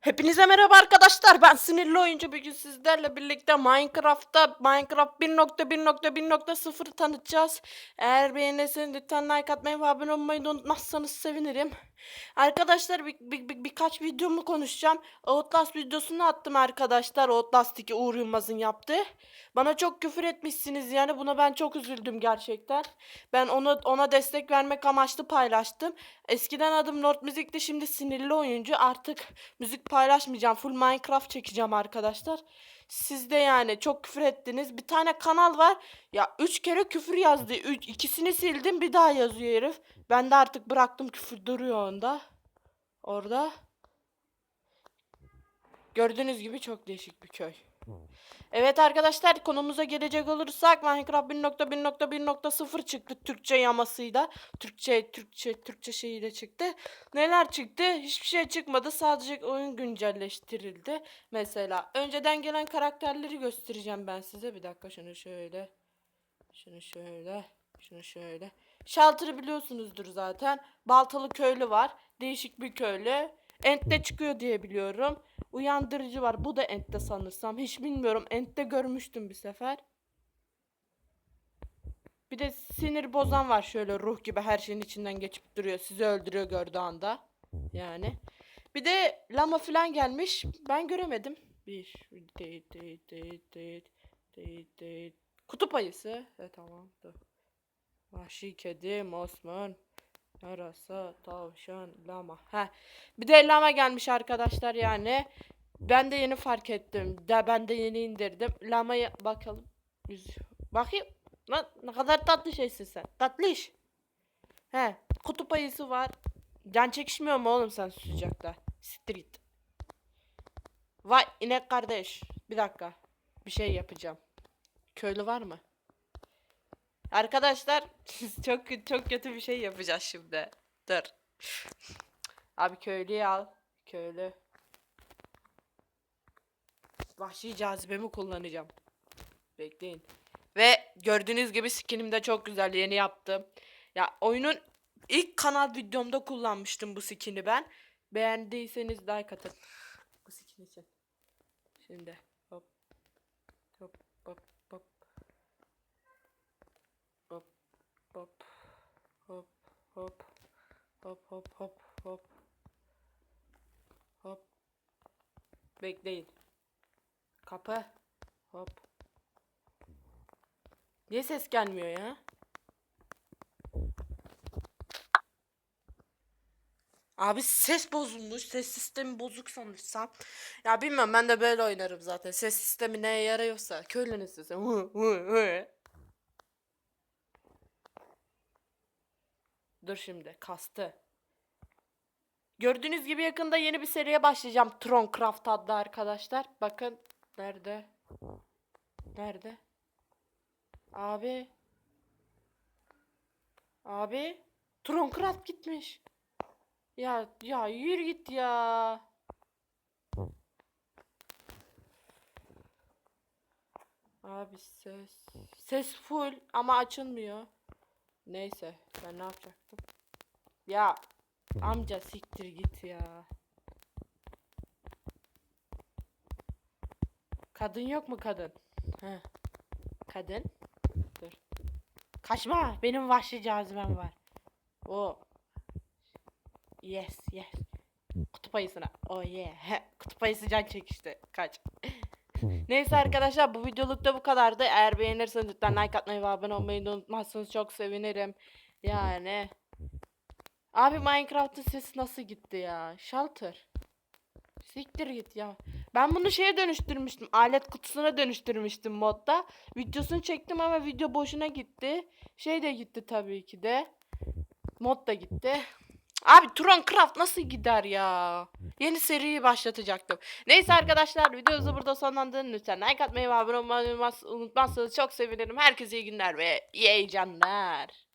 Hepinize merhaba arkadaşlar. Ben sinirli oyuncu bugün sizlerle birlikte Minecraft'ta Minecraft 1.1.1.0 tanıtacağız. Eğer beğenirseniz lütfen like atmayı ve abone olmayı unutmazsanız sevinirim. Arkadaşlar bir, bir- bir- birkaç videomu konuşacağım. Outlast videosunu attım arkadaşlar. Outlast 2 Uğur Yılmaz'ın yaptığı. Bana çok küfür etmişsiniz yani buna ben çok üzüldüm gerçekten. Ben ona ona destek vermek amaçlı paylaştım. Eskiden adım Lord Müzik'ti şimdi sinirli oyuncu. Artık müzik paylaşmayacağım. Full Minecraft çekeceğim arkadaşlar. Siz de yani çok küfür ettiniz. Bir tane kanal var. Ya üç kere küfür yazdı. Üç, ikisini sildim bir daha yazıyor herif. Ben de artık bıraktım küfür duruyor onda. Orada. Gördüğünüz gibi çok değişik bir köy. Evet arkadaşlar konumuza gelecek olursak Minecraft 1.1.1.0 çıktı Türkçe yamasıyla. Türkçe Türkçe Türkçe şeyi de çıktı. Neler çıktı? Hiçbir şey çıkmadı. Sadece oyun güncelleştirildi. Mesela önceden gelen karakterleri göstereceğim ben size. Bir dakika şunu şöyle. Şunu şöyle. Şunu şöyle. Shelter'ı biliyorsunuzdur zaten. Baltalı köylü var. Değişik bir köylü. Ent'te çıkıyor diye biliyorum. Uyandırıcı var. Bu da Ent'te sanırsam. Hiç bilmiyorum. Ent'te görmüştüm bir sefer. Bir de sinir bozan var şöyle ruh gibi her şeyin içinden geçip duruyor. Sizi öldürüyor gördüğü anda. Yani. Bir de lama falan gelmiş. Ben göremedim. Bir. Değil, değil, değil, değil, değil, değil. Kutup ayısı. E tamam. Dur. Vahşi kedi, mosmon, yarasa, tavşan, lama. Heh. Bir de lama gelmiş arkadaşlar yani. Ben de yeni fark ettim. De ben de yeni indirdim. Lamaya bakalım. Bakayım. Lan ne kadar tatlı şeysin sen. Tatlı iş. He. Kutup ayısı var. Can çekişmiyor mu oğlum sen sıcakta? Git. Vay inek kardeş. Bir dakika. Bir şey yapacağım. Köylü var mı? Arkadaşlar çok çok kötü bir şey yapacağız şimdi. Dur. Abi köylüyü al. Köylü. Vahşi cazibemi kullanacağım. Bekleyin. Ve gördüğünüz gibi skinim de çok güzel. Yeni yaptım. Ya oyunun ilk kanal videomda kullanmıştım bu skini ben. Beğendiyseniz like atın. Bu skin için. Şimdi hop hop hop hop hop hop hop hop hop hop hop bekleyin kapı hop niye ses gelmiyor ya Abi ses bozulmuş. Ses sistemi bozuk sanırsam. Ya bilmiyorum ben de böyle oynarım zaten. Ses sistemi neye yarıyorsa. Köylünün sesi. Dur şimdi kastı. Gördüğünüz gibi yakında yeni bir seriye başlayacağım. Troncraft adlı arkadaşlar. Bakın nerede? Nerede? Abi. Abi. Troncraft gitmiş. Ya ya yürü git ya. Abi ses. Ses full ama açılmıyor. Neyse ben ne yapacaktım? Ya amca siktir git ya. Kadın yok mu kadın? Heh. Kadın. Dur. Kaçma. Benim vahşi cazibem var. O. Yes, yes. Kutup ayısına. Oh yeah. Kutup ayısı can çekişti. Kaç. Neyse arkadaşlar bu videoluk da bu kadardı. Eğer beğenirseniz lütfen like atmayı ve abone olmayı da unutmazsanız çok sevinirim. Yani. Abi Minecraft'ın sesi nasıl gitti ya? Shelter. Siktir git ya. Ben bunu şeye dönüştürmüştüm. Alet kutusuna dönüştürmüştüm modda. Videosunu çektim ama video boşuna gitti. Şey de gitti tabii ki de. Mod da gitti. Abi Turon Craft nasıl gider ya? Yeni seriyi başlatacaktım. Neyse arkadaşlar videomuzu burada sonlandırın. Lütfen like atmayı ve abone olmayı unutmaz- unutmazsanız çok sevinirim. Herkese iyi günler ve iyi heyecanlar.